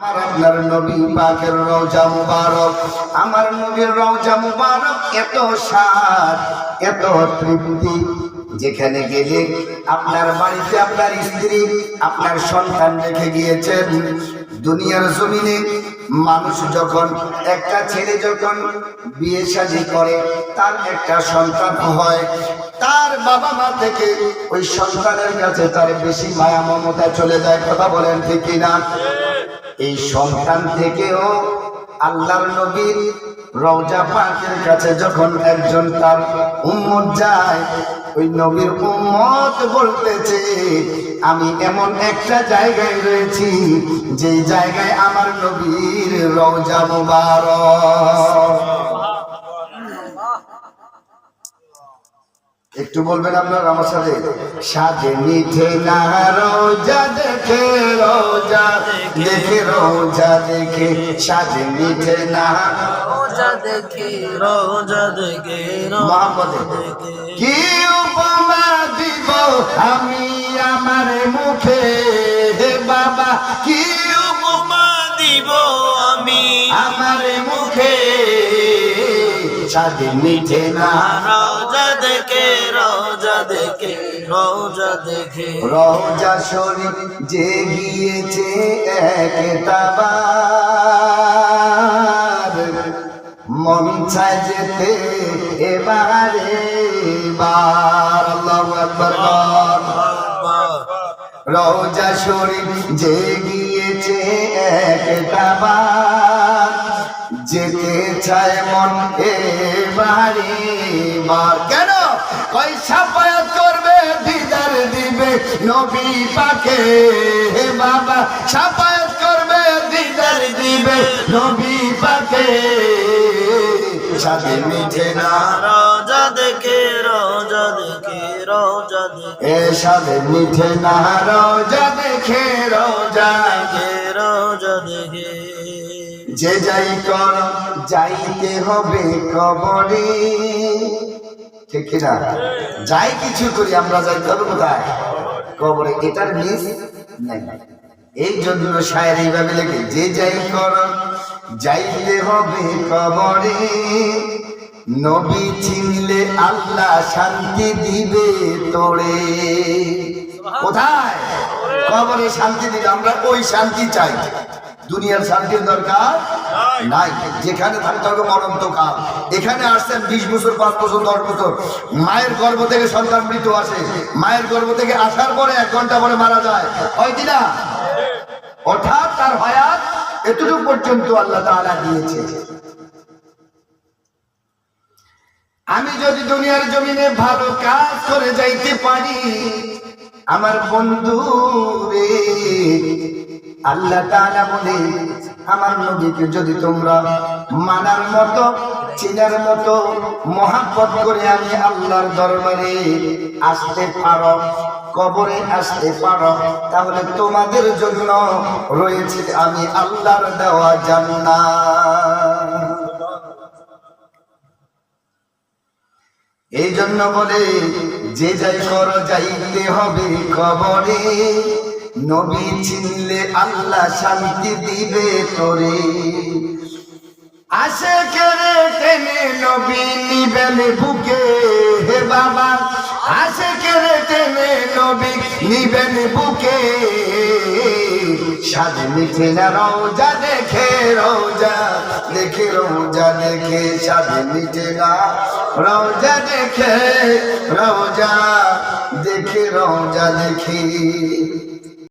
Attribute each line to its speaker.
Speaker 1: আমার আপনার নবী পাকের রওজা মুবারক, আমার নবীর রওজা মুবারক এত স্বাদ, এত তৃপ্তি। যেখানে গেলে আপনার বাড়িতে আপনার স্ত্রী, আপনার সন্তান রেখে গিয়েছেন। দুনিয়ার জমিনে মানুষ যখন, একটা ছেলে যখন বিয়ে শাদী করে, তার একটা সন্তান হয়, তার বাবা মা থেকে ওই সন্তানের কাছে তার বেশি মায়া মমতা চলে যায়, কথা বলেন ঠিক কিনা? এই সন্তান থেকেও আল্লাহর নবীর রওজা পাকের কাছে যখন একজন তার উম্মত যায়, ওই নবীর উম্মত বলতেছে, আমি এমন একটা জায়গায় রয়েছি যে জায়গায় আমার নবীর রওজা মুবারক। একটু বলবেন আপনার আমার সাথে? সাজে মিঠে না রোজা দেখে রোজা দেখে রোজা দেখে। সাজে মিঠে না
Speaker 2: রোজা দেখে রোজা দেখে
Speaker 1: মোহাম্মদ কি উপমা দিব আমি আমার মুখে? হে বাবা কি মিঠে না।
Speaker 2: রোজা দেখে রোজা দেখে রোজা দেখে।
Speaker 1: রওজা শরীফ যে গিয়েছে একটাবার মন চায় যেতে এবারে বার। আল্লাহু আকবার বল। রওজা শরীফ যে গিয়েছে একটাবার যেতে চায় মন এবারে বার কেন? কই সাফায়াত করবে দিদার দিবে নবী পাকে। হে বাবা সাফায়াত করবে দিদার দিবে নবী পাকে। সাথে মিঠে না।
Speaker 2: রোজা দেখে রোজা দেখে রোজা দেখে।
Speaker 1: এ সাথে মিঠে না। রোজা দেখে রোজা
Speaker 2: দেখে রোজা দেখে।
Speaker 1: যে যাই কর যাইতে হবে কবরে। ঠিক কিনা? যাই কিছু করি আমরা যাইতে হবে কোথায়? কবরে। এটার মিস নাই। এই জন্য শায়ের এইভাবে লেখে যে যাই কর যাইতে হবে কবরে। নবী চিনলে আল্লাহ শান্তি দিবে তোরে। কোথায়? কবরে শান্তি দিবে আমরা ওই শান্তি চাই। দুনিয়ার শান্তির দরকার নাই। যেখানে থাকতে হবে মরণতকাল এখানে আসছেন বিশ বছর পাঁচ বছর দশ বছর। মায়ের গর্ভ থেকে সন্তান মৃত্যু আসে। মায়ের গর্ভ থেকে আসার পরে এক ঘণ্টা পরে মারা যায়। হয় কিনা অর্থাৎ তার হায়াত এতটুকু পর্যন্ত আল্লাহ তাআলা দিয়েছে। আমি যদি দুনিয়ার জমিনে ভালো কাজ করে যাইতে পারি আমার বন্ধু রে আল্লাহ তাআলা বলে, আমার নবীকে যদি তোমরা মানার মতো, চিনার মতো মহাব্বত করে আমি আল্লাহর দরবারে আসতে পারো, কবরে আসতে পারো, তাহলে তোমাদের জন্য রয়েছে আমি আল্লাহর দেওয়া জান্নাত। এই জন্য বলে, যে যাই কর যাইতে হবে কবরে নবী চিনলে আল্লাহ শান্তি দিবে তোরে। আসে কেড়ে টেনে নবী নিবেন বুকে, হে বাবা। আসে কেড়ে টেনে নবী নিবেন বুকে। সাজ মিঠে না রোজা দেখে রোজা দেখে রোজা দেখে। সাজ মিঠে না রোজা দেখে রোজা দেখে রোজা দেখে।